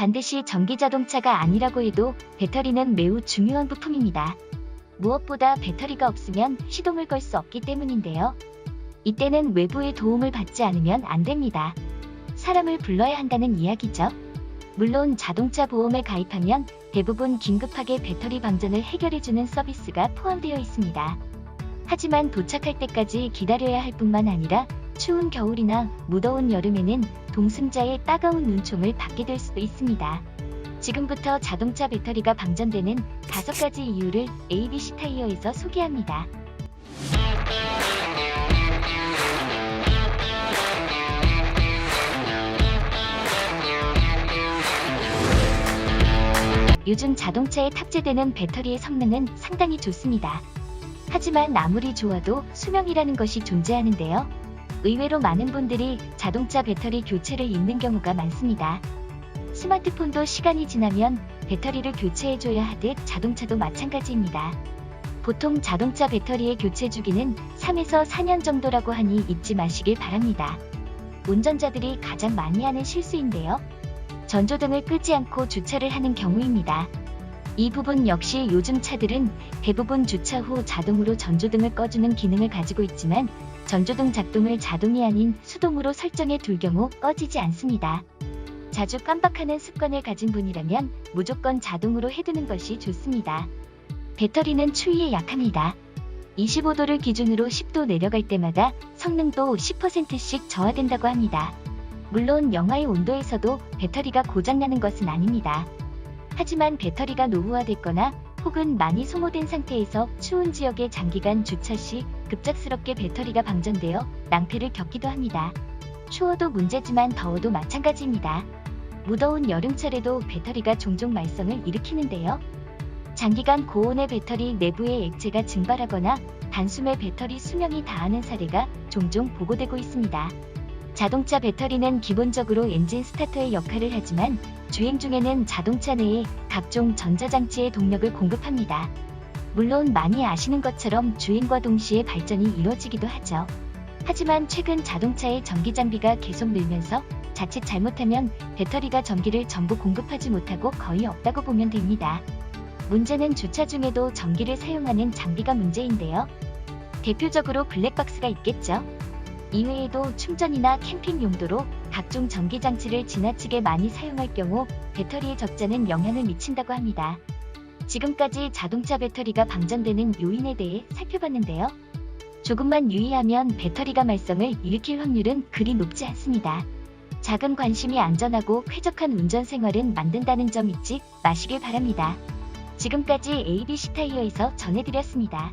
반드시 전기 자동차가 아니라고 해도 배터리는 매우 중요한 부품입니다. 무엇보다 배터리가 없으면 시동을 걸 수 없기 때문인데요. 이때는 외부의 도움을 받지 않으면 안 됩니다. 사람을 불러야 한다는 이야기죠. 물론 자동차 보험에 가입하면 대부분 긴급하게 배터리 방전을 해결해주는 서비스가 포함되어 있습니다. 하지만 도착할 때까지 기다려야 할 뿐만 아니라 추운 겨울이나 무더운 여름에는 동승자의 따가운 눈총을 받게 될 수도 있습니다. 지금부터 자동차 배터리가 방전되는 다섯 가지 이유를 ABC 타이어에서 소개합니다. 요즘 자동차에 탑재되는 배터리의 성능은 상당히 좋습니다. 하지만 아무리 좋아도 수명이라는 것이 존재하는데요. 의외로 많은 분들이 자동차 배터리 교체를 잊는 경우가 많습니다. 스마트폰도 시간이 지나면 배터리를 교체해줘야 하듯 자동차도 마찬가지입니다. 보통 자동차 배터리의 교체 주기는 3에서 4년 정도라고 하니 잊지 마시길 바랍니다. 운전자들이 가장 많이 하는 실수인데요. 전조등을 끄지 않고 주차를 하는 경우입니다. 이 부분 역시 요즘 차들은 대부분 주차 후 자동으로 전조등을 꺼주는 기능을 가지고 있지만 전조등 작동을 자동이 아닌 수동으로 설정해 둘 경우 꺼지지 않습니다. 자주 깜빡하는 습관을 가진 분이라면 무조건 자동으로 해두는 것이 좋습니다. 배터리는 추위에 약합니다. 25도를 기준으로 10도 내려갈 때마다 성능도 10%씩 저하된다고 합니다. 물론 영하의 온도에서도 배터리가 고장나는 것은 아닙니다. 하지만 배터리가 노후화됐거나 혹은 많이 소모된 상태에서 추운 지역에 장기간 주차 시 급작스럽게 배터리가 방전되어 낭패를 겪기도 합니다. 추워도 문제지만 더워도 마찬가지입니다. 무더운 여름철에도 배터리가 종종 말썽을 일으키는데요. 장기간 고온의 배터리 내부의 액체가 증발하거나 단숨에 배터리 수명이 다하는 사례가 종종 보고되고 있습니다. 자동차 배터리는 기본적으로 엔진 스타터의 역할을 하지만 주행 중에는 자동차 내에 각종 전자장치의 동력을 공급합니다. 물론 많이 아시는 것처럼 주행과 동시에 발전이 이루어지기도 하죠. 하지만 최근 자동차의 전기 장비가 계속 늘면서 자칫 잘못하면 배터리가 전기를 전부 공급하지 못하고 거의 없다고 보면 됩니다. 문제는 주차 중에도 전기를 사용하는 장비가 문제인데요. 대표적으로 블랙박스가 있겠죠. 이외에도 충전이나 캠핑 용도로 각종 전기 장치를 지나치게 많이 사용할 경우 배터리의 적자는 영향을 미친다고 합니다. 지금까지 자동차 배터리가 방전되는 요인에 대해 살펴봤는데요. 조금만 유의하면 배터리가 말썽을 일으킬 확률은 그리 높지 않습니다. 작은 관심이 안전하고 쾌적한 운전 생활은 만든다는 점 잊지 마시길 바랍니다. 지금까지 ABC 타이어에서 전해드렸습니다.